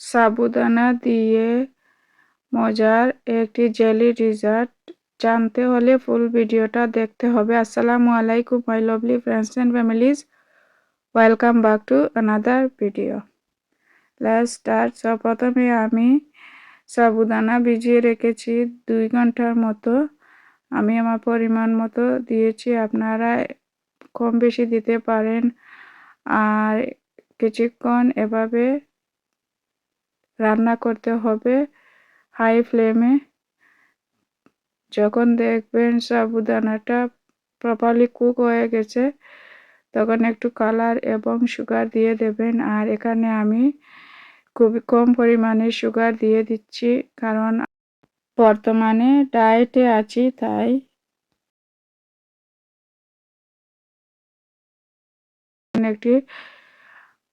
সাবুদানা দিয়ে মজার একটি জেলি ডিজার্ট। জানতে হলে ফুল ভিডিওটা দেখতে হবে। আসসালামু আলাইকুম, my lovely friends and families. Welcome back to another video. Let's start. প্রথমে আমি সাবুদানা ভিজিয়ে রেখেছি দুই ঘণ্টার মতো। আমি আমার পরিমাণ মতো দিয়েছি। আপনারা কম বেশি দিতে পারেন। আর কিছুক্ষণ এভাবে রান্না করতে হবে হাই ফ্লেমে। যখন দেখবেন সাবুদানাটা প্রপারলি কুক হয়ে গেছে, তখন একটু কালার এবং সুগার দিয়ে দেবেন। আর এখানে আমি খুবই কম পরিমাণে সুগার দিয়ে দিচ্ছি, কারণ বর্তমানে ডায়েটে আছি, তাই একটি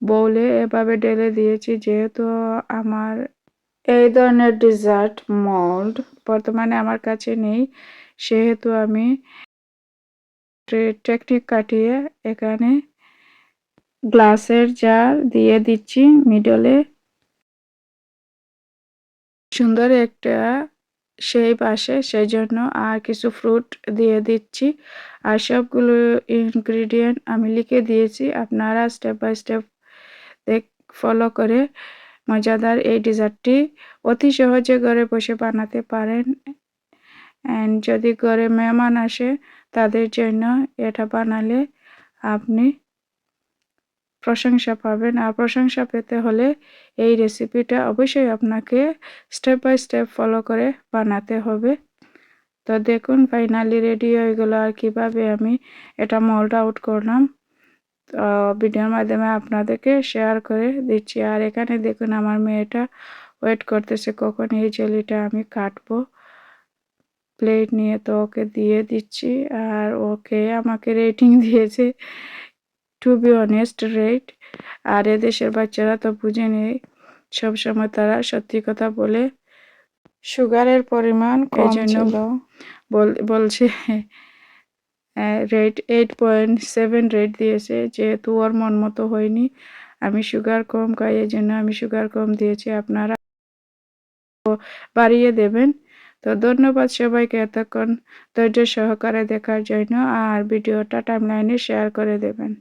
বৌলে এভাবে ঢেলে দিয়েছি যেহেতু আমার এই ধরনের ডিজার্ট মোল্ড বর্তমানে আমার কাছে নেই। সেহেতু আমি টেকনিক কাটিয়ে এখানে গ্লাসের জার দিয়ে দিচ্ছি মিডলে সুন্দর একটা শেপ আসে সেই জন্য আর কিছু ফ্রুট দিয়ে দিচ্ছি। আর সবগুলো ইনগ্রিডিয়েন্ট আমি লিখে দিয়েছি। আপনারা স্টেপ বাই স্টেপ ফলো করে মজাদার এই ডিজার্টটি অতি সহজে ঘরে বসে বানাতে পারেন। অ্যান্ড যদি ঘরে মেহমান আসে, তাদের জন্য এটা বানালে আপনি প্রশংসা পাবেন। আর প্রশংসা পেতে হলে এই রেসিপিটা অবশ্যই আপনাকে স্টেপ বাই স্টেপ ফলো করে বানাতে হবে। তো দেখুন ফাইনালি রেডি হয়ে গেলো। আর কীভাবে আমি এটা মোল্ড আউট করলাম। তো ভিডিওর মাধ্যমে আপনাদেরকে শেয়ার করে দিচ্ছি। আর এখানে দেখুন আমার মেয়েটা ওয়েট করতেছে কখন এই জেলিটা আমি কাটবো। প্লেট নিয়ে তো ওকে দিয়ে দিচ্ছি আর ওকে আমাকে রেটিং দিয়েছে টু বি অনেস্ট রেট আর এদেশের বাচ্চারা তো বুঝে নেই সবসময় তারা সত্যি কথা বলে সুগারের পরিমাণ এই জন্য বলছে rate eight point seven rate দিয়েছে, যেহেতু ওর মন মতো হয়নি। আমি সুগার কম খাই, এই জন্য আমি সুগার কম দিয়েছি, আপনারা বাড়িয়ে দেবেন। তো ধন্যবাদ সবাইকে এতক্ষণ ধৈর্য সহকারে দেখার জন্য, আর ভিডিওটা টাইমলাইনে শেয়ার করে দেবেন।